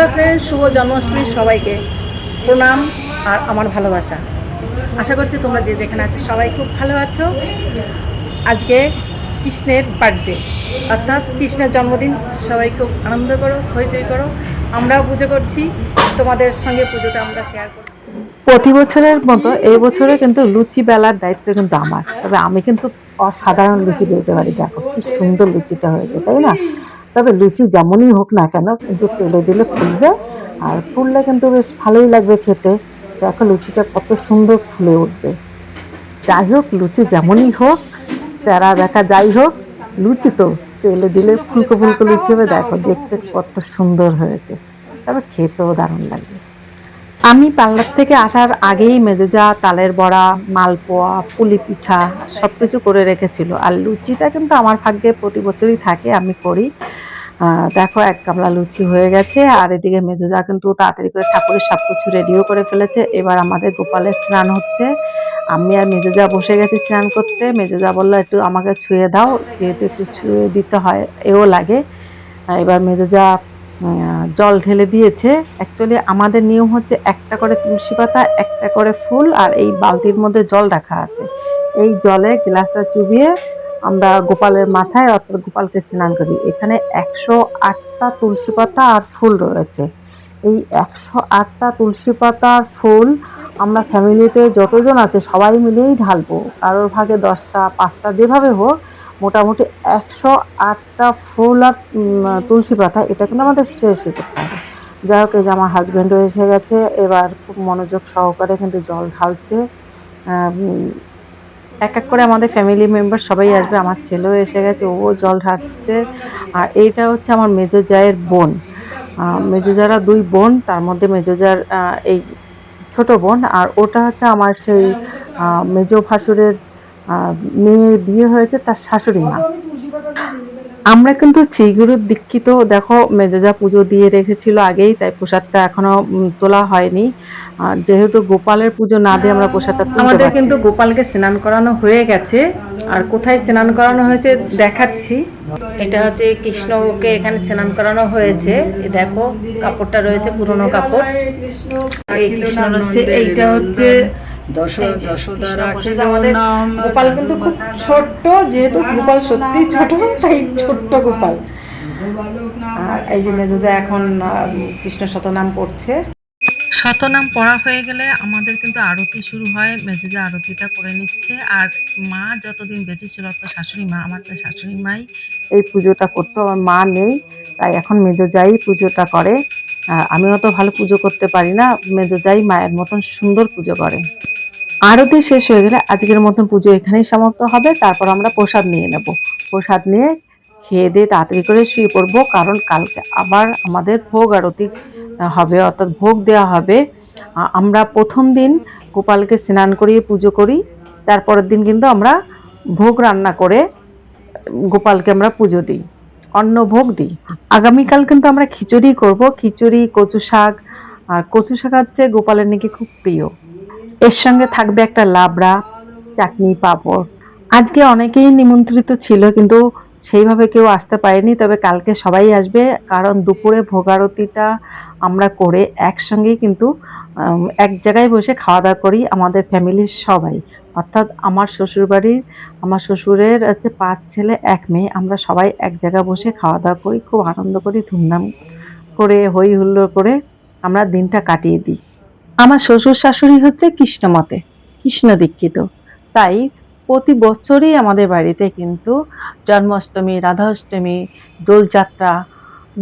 Hello friend শুভ জন্মাষ্টমী সবাইকে। প্রণাম আর আমার ভালোবাসা। আশা করছি তোমরা যে যেখানে আছো সবাই খুব ভালো আছো। আজকে কৃষ্ণের বার্থডে অর্থাৎ কৃষ্ণের জন্মদিন, সবাই খুব আনন্দ করো, হইচই করো। আমরাও পুজো করছি। তোমাদের সঙ্গে পুজোটা আমরা শেয়ার করব। প্রতি বছরের মতো এই বছরে কিন্তু লুচি বেলার দায়িত্ব কিন্তু আমার। তবে আমি কিন্তু অসাধারণ লুচি বেলতে পারি। দেখো, কি সুন্দর লুচিটা হয়েছে, তাই না? তবে লুচি যেমনই হোক না কেন, কিন্তু তেলে দিলে ফুলবে আর ফুললে কিন্তু বেশ ভালোই লাগবে খেতে। দেখো লুচিটা কত সুন্দর ফুলে উঠবে। যাই হোক, লুচি যেমনই হোক চেরা দেখা যাই হোক, লুচি তো তেলে দিলে ফুলকো ফুলকো লুচি হবে, দেখো দেখতে কত সুন্দর হয়েছে। তবে খেতেও দারুণ লাগবে। আমি পার্লার থেকে আসার আগেই মেজেজা, তালের বড়া, মালপোয়া, পুলি পিঠা সব কিছু করে রেখেছিল। আর লুচিটা কিন্তু আমার ভাগ্যে প্রতি বছরই থাকে, আমি করি। দেখো, এক গামলা লুচি হয়ে গেছে, আর এদিকে মেজেজা কিন্তু তাড়াতাড়ি করে ঠাকুরের সব কিছু রেডিও করে ফেলেছে। এবার আমাদের গোপালের স্নান হচ্ছে। আমি আর মেজেজা বসে গেছি স্নান করতে। মেজেজা বলল, একটু আমাকে ছুঁয়ে দাও, যেহেতু একটু ছুঁয়ে দিতে হয়, এও লাগে। এবার মেজেজা জল ঢেলে দিয়েছে। অ্যাকচুয়ালি আমাদের নিয়ম হচ্ছে একটা করে তুলসী পাতা, একটা করে ফুল, আর এই বালতির মধ্যে জল রাখা আছে। এই জলে গ্লাসটা চুবিয়ে আমরা গোপালের মাথায় অর্থাৎ গোপালকে স্নান করি। এখানে একশো আটটা তুলসী পাতা আর ফুল রয়েছে। এই একশো আটটা তুলসী পাতা আর ফুল আমরা ফ্যামিলিতে যতজন আছে সবাই মিলেই ঢালবো। কারোর ভাগে দশটা, পাঁচটা যেভাবে হোক, মোটামুটি একশো আটটা ফুল আর তুলসী পাতা, এটা কিন্তু আমাদের শেষ করতে হবে যাই হোক, এই যে আমার হাজব্যান্ডও এসে গেছে। এবার খুব মনোযোগ সহকারে কিন্তু জল ঢালছে। এক এক করে আমাদের ফ্যামিলি মেম্বার সবাই আসবে। আমার ছেলেও এসে গেছে ও জল ঢালছে আর এইটা হচ্ছে আমার মেজো জায়ের বোন। আহ, মেজো যারা দুই বোন তার মধ্যে মেজো জার এই ছোট বোন। আর ওটা হচ্ছে আমার সেই মেজো ভাসুরের মেয়ের বিয়ে হয়েছে তার শাশুড়ি মা। আমরা কিন্তু শ্রীগুরুর দীক্ষিত দেখো মেজোজা পুজো দিয়ে রেখেছিল আগেই তাই প্রসাদটা এখনও তোলা হয়নি। আর যেহেতু গোপালের পুজো না দিয়ে আমরা প্রসাদটা আমাদের কিন্তু গোপালকে স্নান করানো হয়ে গেছে। আর কোথায় স্নান করানো হয়েছে দেখাচ্ছি। এটা হচ্ছে কৃষ্ণকে এখানে স্নান করানো হয়েছে। দেখো কাপড়টা রয়েছে পুরনো কাপড়। এই কৃষ্ণ হচ্ছে এইটা হচ্ছে গোপাল কিন্তু খুব ছোট্ট যেহেতু গোপাল সত্যি ছোট তাই ছোট্ট গোপাল। আর এই যে মেজোজা এখন কৃষ্ণ শতনাম পড়ছে শতনাম পড়া হয়ে গেলে আমাদের কিন্তু আরতি শুরু হয় মেজেজা আরতিটা করে নিচ্ছে। আর মা যতদিন বেঁচে ছিল তো শাশুড়ি মা আমার তো শাশুড়ি মাই এই পুজোটা করতো। আমার মা নেই তাই এখন মেজোজাই পুজোটা করে। আহ, আমি অত ভালো পুজো করতে পারি না মেজোজাই মায়ের মতন সুন্দর পুজো করে। আরতি শেষ হয়ে গেলে আজকের মতন পুজো এখানেই সমাপ্ত হবে। তারপর আমরা প্রসাদ নিয়ে নেব। প্রসাদ নিয়ে খেয়ে দিয়ে তাড়াতাড়ি করে শুয়ে পড়ব কারণ কালকে আবার আমাদের ভোগ আরতি হবে, অর্থাৎ ভোগ দেওয়া হবে। আমরা প্রথম দিন গোপালকে স্নান করিয়ে পুজো করি, তারপরের দিন কিন্তু আমরা ভোগ রান্না করে গোপালকে আমরা পুজো দিই, অন্ন ভোগ দিই। আগামীকাল কিন্তু আমরা খিচুড়ি করব, খিচুড়ি, কচু শাক। আর কচু শাক হচ্ছে গোপালের নাকি খুব প্রিয়। এর সঙ্গে থাকবে একটা লাবড়া, চাটনি, পাঁপড়। আজকে অনেকেই নিমন্ত্রিত ছিল কিন্তু সেইভাবে কেউ আসতে পারেনি, তবে কালকে সবাই আসবে, কারণ দুপুরে ভোগারতিটা আমরা করে একসঙ্গেই কিন্তু এক জায়গায় বসে খাওয়া দাওয়া করি আমাদের ফ্যামিলির সবাই। অর্থাৎ আমার শ্বশুরবাড়ির, আমার শ্বশুরের হচ্ছে পাঁচ ছেলে, এক মেয়ে, আমরা সবাই এক জায়গায় বসে খাওয়া দাওয়া করি, খুব আনন্দ করি, ধুমধাম করে হই হুল্লোড় করে আমরা দিনটা কাটিয়ে দিই। আমার শ্বশুর শাশুড়ি হচ্ছে কৃষ্ণমতে কৃষ্ণ দীক্ষিত। তাই প্রতি বছরই আমাদের বাড়িতে কিন্তু জন্মাষ্টমী, রাধাষ্টমী, দোলযাত্রা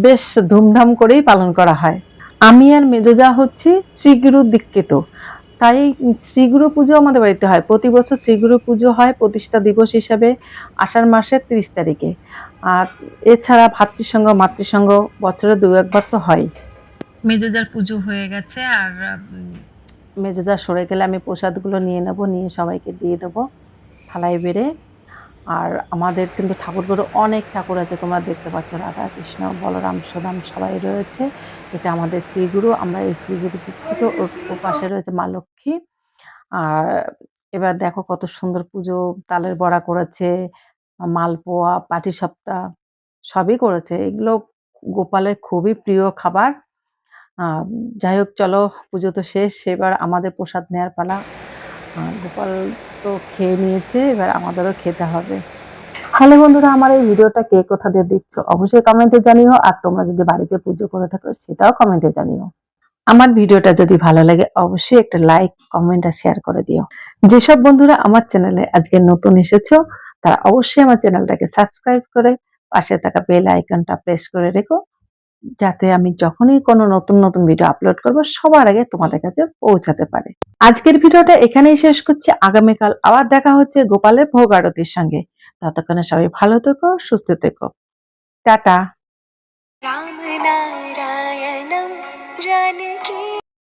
বেশ ধুমধাম করেই পালন করা হয়। আমি আর মেজোজা হচ্ছে শ্রীগুরু দীক্ষিত। তাই শ্রীগুরু পুজো আমাদের বাড়িতে হয়। প্রতি বছর শ্রীগুরু পুজো হয় প্রতিষ্ঠা দিবস হিসাবে আষাঢ় মাসের তিরিশ তারিখে। আর এছাড়া ভাতৃসংঘ মাতৃসংঘ বছরে দু একবার তো হয়। মেজোজার পুজো হয়ে গেছে আর মেজোজা সরে গেলে আমি প্রসাদগুলো নিয়ে নেব নিয়ে সবাইকে দিয়ে দেবো। থালায় বেড়ে আর আমাদের কিন্তু ঠাকুরগুলো অনেক ঠাকুর আছে, তোমরা দেখতে পাচ্ছ রাধা কৃষ্ণ বলরাম, সদাম সবাই রয়েছে। এটা আমাদের শ্রীগুরু, আমরা এই শ্রীগুরু ওর ওর পাশে রয়েছে মা লক্ষ্মী। আর এবার দেখো কত সুন্দর পুজো, তালের বড়া করেছে, মালপোয়া পাটিসাপটা সবই করেছে। এগুলো গোপালের খুবই প্রিয় খাবার। যাই হোক, চলো পুজো তো শেষ। এবার আমাদের প্রসাদ নেওয়ার পালা। গোপাল তো খেয়ে নিয়েছে, এবার আমাদেরও খেতে হবে। হ্যালো বন্ধুরা, আমার এই ভিডিওটা কে কোথা দিয়ে দেখছ অবশ্যই কমেন্টে জানিও, আর তোমরা যদি বাড়িতে পুজো করে থাকো সেটাও কমেন্টে জানিও। আমার ভিডিওটা যদি ভালো লাগে অবশ্যই একটা লাইক কমেন্ট আর শেয়ার করে দিও। যেসব বন্ধুরা আমার চ্যানেলে আজকে নতুন এসেছ, তারা অবশ্যই আমার চ্যানেলটাকে সাবস্ক্রাইব করে পাশে থাকা বেল আইকনটা প্রেস করে রেখো যাতে আমি যখনই কোনো নতুন নতুন ভিডিও আপলোড করব, সবার আগে তোমাদের কাছে পৌঁছাতে পারে। আজকের ভিডিওটা এখানেই শেষ করছি। আগামীকাল আবার দেখা হচ্ছে গোপালের ভোগ আরতির সঙ্গে। ততক্ষণে সবাই ভালো থেকো, সুস্থ থেকো। টাটা। রাম নারায়ণ জানি